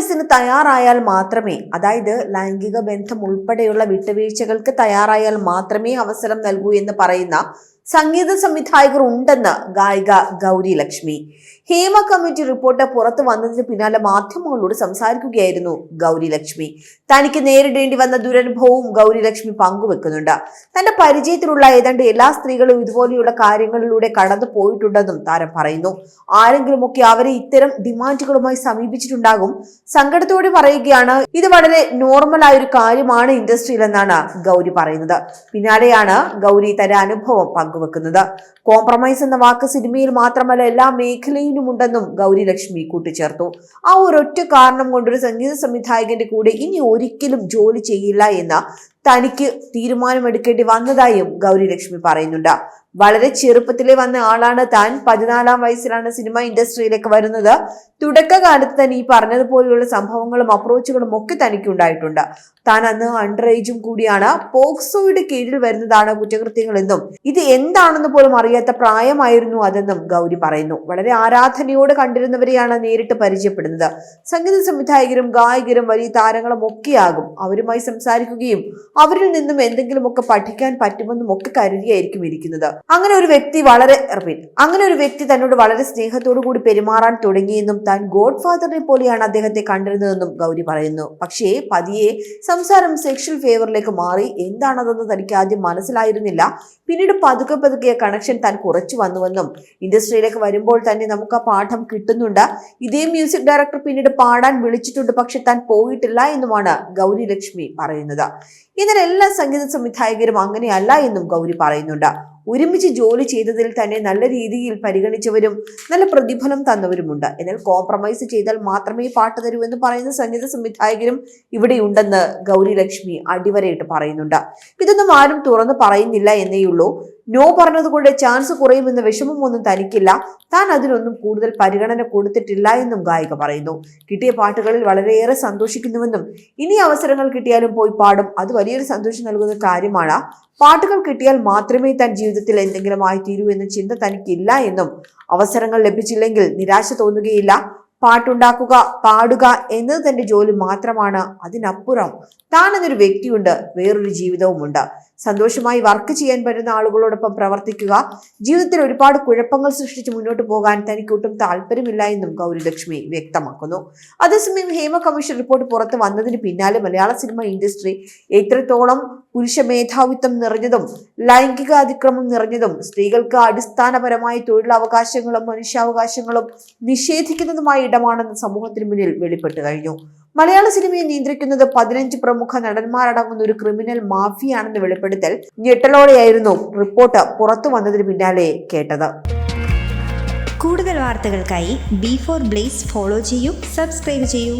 കോംപ്രമൈസിന് തയ്യാറായാൽ മാത്രമേ അതായത് ലൈംഗിക ബന്ധം ഉൾപ്പെടെയുള്ള വിട്ടുവീഴ്ചകൾക്ക് തയ്യാറായാൽ മാത്രമേ അവസരം നൽകൂ എന്ന് പറയുന്ന സംഗീത സംവിധായകർ ഉണ്ടെന്ന് ഗായിക ഗൗരി ലക്ഷ്മി. ഹേമ കമ്മിറ്റി റിപ്പോർട്ട് പുറത്തു വന്നതിന് പിന്നാലെ മാധ്യമങ്ങളോട് സംസാരിക്കുകയായിരുന്നു ഗൗരി ലക്ഷ്മി. തനിക്ക് നേരിടേണ്ടി വന്ന ദുരനുഭവവും ഗൗരി ലക്ഷ്മി പങ്കുവെക്കുന്നുണ്ട്. തന്റെ പരിചയത്തിലുള്ള ഏതാണ്ട് എല്ലാ സ്ത്രീകളും ഇതുപോലെയുള്ള കാര്യങ്ങളിലൂടെ കടന്നു പോയിട്ടുണ്ടെന്നും താരം പറയുന്നു. ആരെങ്കിലുമൊക്കെ അവരെ ഇത്തരം ഡിമാൻഡുകളുമായി സമീപിച്ചിട്ടുണ്ടാകും സങ്കടത്തോടെ പറയുകയാണ് ഇത് വളരെ നോർമൽ ആയ ഒരു കാര്യമാണ് ഇൻഡസ്ട്രിയിൽ എന്നാണ് ഗൗരി പറയുന്നത്. പിന്നാലെയാണ് ഗൗരി തന്റെ അനുഭവം പങ്കുവെക്കുന്നത്. കോംപ്രമൈസ് എന്ന വാക്ക് സിനിമയിൽ മാത്രമല്ല എല്ലാ മേഖലയിലും ഉണ്ടെന്നും ഗൗരി ലക്ഷ്മി കൂട്ടിച്ചേർത്തു. ആ ഒരൊറ്റ കാരണം കൊണ്ടൊരു സംഗീത സംവിധായകന്റെ കൂടെ ഇനി ഒരിക്കലും ജോലി ചെയ്യില്ല എന്ന തനിക്ക് തീരുമാനമെടുക്കേണ്ടി വന്നതായും ഗൗരി ലക്ഷ്മി പറയുന്നുണ്ട്. വളരെ ചെറുപ്പത്തിലെ വന്ന ആളാണ് താൻ. പതിനാലാം വയസ്സിലാണ് സിനിമ ഇൻഡസ്ട്രിയിലേക്ക് വരുന്നത്. തുടക്കകാലത്ത് തന്നെ ഈ പറഞ്ഞതുപോലെയുള്ള സംഭവങ്ങളും അപ്രോച്ചുകളും ഒക്കെ തനിക്ക് ഉണ്ടായിട്ടുണ്ട് താൻ അന്ന് അണ്ടർ ഏജും കൂടിയാണ്. പോക്സോയുടെ കീഴിൽ വരുന്നതാണ് കുറ്റകൃത്യങ്ങളെന്നും ഇത് എന്താണെന്ന് പോലും അറിയാത്ത പ്രായമായിരുന്നു അതെന്നും ഗൗരി പറയുന്നു. വളരെ ആരാധനയോട് കണ്ടിരുന്നവരെയാണ് നേരിട്ട് പരിചയപ്പെടുന്നത്. സംഗീത സംവിധായകരും ഗായകരും വലിയ താരങ്ങളും ഒക്കെയാകും അവരുമായി സംസാരിക്കുകയും അവരിൽ നിന്നും എന്തെങ്കിലുമൊക്കെ പഠിക്കാൻ പറ്റുമെന്നും ഒക്കെ കരുതിയായിരിക്കും ഇരിക്കുന്നത്. അങ്ങനെ ഒരു വ്യക്തി വളരെ അങ്ങനെ ഒരു വ്യക്തി തന്നോട് വളരെ സ്നേഹത്തോടു കൂടി പെരുമാറാൻ തുടങ്ങിയെന്നും താൻ ഗോഡ് ഫാദറിനെ പോലെയാണ് അദ്ദേഹത്തെ കണ്ടിരുന്നതെന്നും ഗൗരി പറയുന്നു. പക്ഷേ പതിയെ സംസാരം സെക്ഷൽ ഫേവറിലേക്ക് മാറി എന്താണതെന്ന് തനിക്ക് ആദ്യം മനസ്സിലായിരുന്നില്ല. പിന്നീട് പതുക്കെ പതുക്കെ കണക്ഷൻ താൻ കുറച്ചു വന്നുവെന്നും ഇൻഡസ്ട്രിയിലേക്ക് വരുമ്പോൾ തന്നെ നമുക്ക് ആ പാഠം കിട്ടുന്നുണ്ട്. ഇതേ മ്യൂസിക് ഡയറക്ടർ പിന്നീട് പാടാൻ വിളിച്ചിട്ടുണ്ട് പക്ഷെ താൻ പോയിട്ടില്ല എന്നുമാണ് ഗൗരി ലക്ഷ്മി പറയുന്നത്. എല്ലാ സംഗീത സംവിധായകരും അങ്ങനെയല്ല എന്നും ഗൗരി പറയുന്നുണ്ട്. ഒരുമിച്ച് ജോലി ചെയ്തതിൽ തന്നെ നല്ല രീതിയിൽ പരിഗണിച്ചവരും നല്ല പ്രതിഫലം തന്നവരുമുണ്ട്. എന്നാൽ കോംപ്രമൈസ് ചെയ്താൽ മാത്രമേ പാട്ട് തരൂ എന്ന് പറയുന്ന സംഗീത സംവിധായകരും ഇവിടെയുണ്ടെന്ന് ഗൗരി ലക്ഷ്മി അടിവരയിട്ട് പറയുന്നുണ്ട്. ഇതൊന്നും ആരും തുറന്നു പറയുന്നില്ല എന്നേയുള്ളൂ. നോ പറഞ്ഞതുകൊണ്ട് ചാൻസ് കുറയുമെന്ന വിഷമമൊന്നും തനിക്കില്ല. താൻ അതിനൊന്നും കൂടുതൽ പരിഗണന കൊടുത്തിട്ടില്ല എന്നും ഗായിക പറയുന്നു. കിട്ടിയ പാട്ടുകളിൽ വളരെയേറെ സന്തോഷിക്കുന്നുവെന്നും ഇനി അവസരങ്ങൾ കിട്ടിയാലും പോയി പാടും. അത് വലിയൊരു സന്തോഷം നൽകുന്ന കാര്യമാണ്. പാട്ടുകൾ കിട്ടിയാൽ മാത്രമേ താൻ ജീവിതത്തിൽ എന്തെങ്കിലും ആയിത്തീരൂ എന്ന ചിന്ത തനിക്കില്ല എന്നും അവസരങ്ങൾ ലഭിച്ചില്ലെങ്കിൽ നിരാശ തോന്നുകയില്ല. പാട്ടുണ്ടാക്കുക പാടുക എന്നത് തന്റെ ജോലി മാത്രമാണ്. അതിനപ്പുറം താൻ എന്നൊരു വ്യക്തിയുണ്ട് വേറൊരു ജീവിതവുമുണ്ട്. സന്തോഷമായി വർക്ക് ചെയ്യാൻ പറ്റുന്ന ആളുകളോടൊപ്പം പ്രവർത്തിക്കുക ജീവിതത്തിൽ ഒരുപാട് കുഴപ്പങ്ങൾ സൃഷ്ടിച്ച് മുന്നോട്ട് പോകാൻ തനിക്ക് ഒട്ടും താല്പര്യമില്ല എന്നും ഗൗരിലക്ഷ്മി വ്യക്തമാക്കുന്നു. അതേസമയം ഹേമ കമ്മീഷൻ റിപ്പോർട്ട് പുറത്ത് വന്നതിന് പിന്നാലെ മലയാള സിനിമ ഇൻഡസ്ട്രി എത്രത്തോളം പുരുഷ മേധാവിത്വം നിറഞ്ഞതും ലൈംഗിക അതിക്രമം നിറഞ്ഞതും സ്ത്രീകൾക്ക് അടിസ്ഥാനപരമായ തൊഴിലവകാശങ്ങളും മനുഷ്യാവകാശങ്ങളും നിഷേധിക്കുന്നതുമായ ഇടമാണെന്ന് സമൂഹത്തിന് മുന്നിൽ വെളിപ്പെട്ടു കഴിഞ്ഞു. മലയാള സിനിമയെ നിയന്ത്രിക്കുന്നത് പതിനഞ്ച് പ്രമുഖ നടന്മാരടങ്ങുന്ന ഒരു ക്രിമിനൽ മാഫിയാണെന്ന് വെളിപ്പെടുത്തൽ ഞെട്ടലോടെയായിരുന്നു റിപ്പോർട്ട് പുറത്തു വന്നതിന് പിന്നാലെ കേട്ടത്. കൂടുതൽ വാർത്തകൾക്കായി ബി ഫോർ ബ്ലേസ് ഫോളോ ചെയ്യൂ സബ്സ്ക്രൈബ് ചെയ്യൂ.